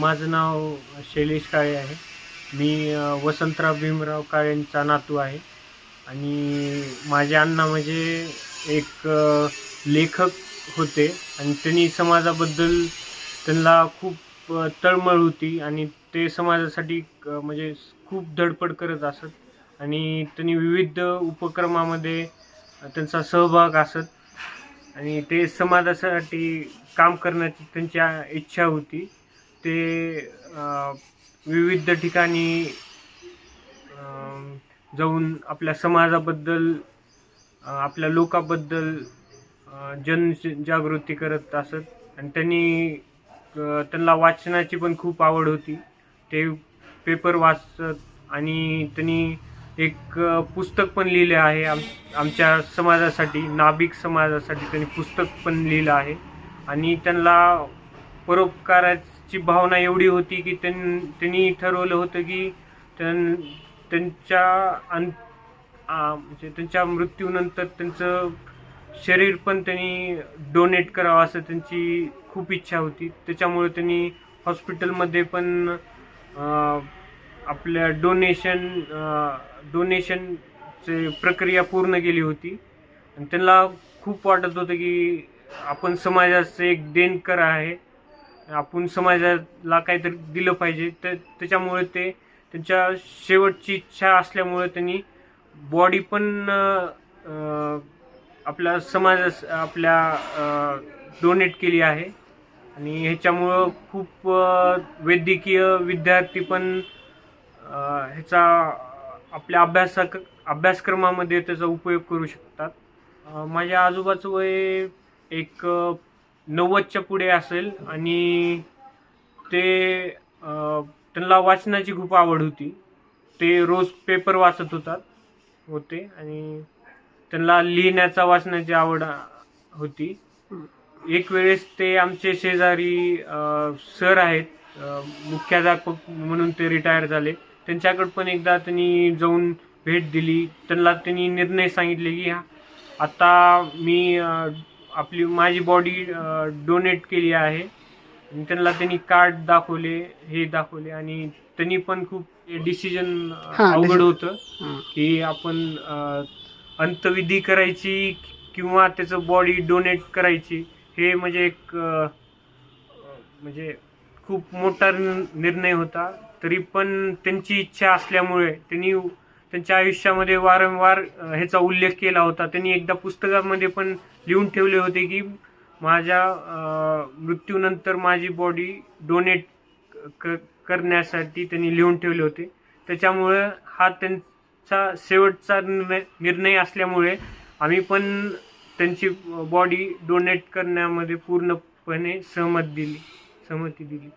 माझं नाव शैलेश काळे आहे. मी वसंतराव भीमराव काळेंचा नातू आहे. आणि माझे अण्णा म्हणजे एक लेखक होते. आणि त्यांनी समाजाबद्दल त्यांना खूप तळमळ होती. आणि ते समाजासाठी म्हणजे खूप धडपड करत असत. आणि त्यांनी विविध उपक्रमामध्ये त्यांचा सहभाग असत. आणि ते समाजासाठी काम करण्याची त्यांची इच्छा होती. ते विविध ठिकाणी जाऊन आपल्या समाजाबद्दल आपल्या लोकाबद्दल जनजागृती करत असत. आणि त्यांनी त्यांना वाचनाची पण खूप आवड होती. ते पेपर वाचत आणि त्यांनी एक पुस्तक पण लिहिलं आहे आम आमच्या समाजासाठी नाभिक समाजासाठी त्यांनी पुस्तक पण लिहिलं आहे. आणि त्यांना परोपकाराची ची भावना एवढी होती की त्यां त्यांनी ठरवलं होतं की त्यां त्यांच्या अं म्हणजे त्यांच्या मृत्यूनंतर त्यांचं शरीर पण त्यांनी डोनेट करावं असं त्यांची खूप इच्छा होती. त्याच्यामुळे त्यांनी हॉस्पिटलमध्ये पण आपल्या डोनेशन डोनेशनचे प्रक्रिया पूर्ण केली होती. आणि त्यांना खूप वाटत होतं की आपण समाजाचं एक देणकर आहे. आपण समाजाला काहीतरी दिलं पाहिजे. तर त्याच्यामुळे ते त्यांच्या शेवटची इच्छा असल्यामुळे त्यांनी बॉडी पण आपल्या समाजास आपल्या डोनेट केली आहे. आणि ह्याच्यामुळं खूप वैद्यकीय विद्यार्थी पण ह्याचा आपल्या अभ्यासाक अभ्यासक्रमामध्ये त्याचा उपयोग करू शकतात. माझ्या आजोबाचं वय एक नव्वदच्या पुढे असेल आणि ते त्यांना वाचनाची खूप आवड होती. ते रोज पेपर वाचत होतात होते आणि त्यांना लिहिण्याचा वाचण्याची आवड होती. एक वेळेस ते आमचे शेजारी सर आहेत मुख्याध्यापक म्हणून ते रिटायर झाले. त्यांच्याकडे पण एकदा त्यांनी जाऊन भेट दिली. त्यांना त्यांनी निर्णय सांगितले की आता मी आपली माझी बॉडी डोनेट केली आहे. त्यांना त्यांनी कार्ड दाखवले हे दाखवले. आणि त्यांनी पण खूप डिसिजन अवघड. होतं की आपण अंतविधी करायची किंवा त्याचं बॉडी डोनेट करायची हे म्हणजे एक म्हणजे खूप मोठा निर्णय होता. तरी पण त्यांची इच्छा असल्यामुळे त्यांनी त्यांच्या आयुष्यामध्ये वारंवार ह्याचा उल्लेख केला होता. त्यांनी एकदा पुस्तकामध्ये पण लिहून ठेवले होते की माझ्या मृत्यूनंतर माझी बॉडी डोनेट क करण्यासाठी त्यांनी लिहून ठेवले होते. त्याच्यामुळं हा त्यांचा शेवटचा निर्णय निर्णय असल्यामुळे आम्ही पण त्यांची बॉडी डोनेट करण्यामध्ये पूर्णपणे सहमत दिली सहमती दिली.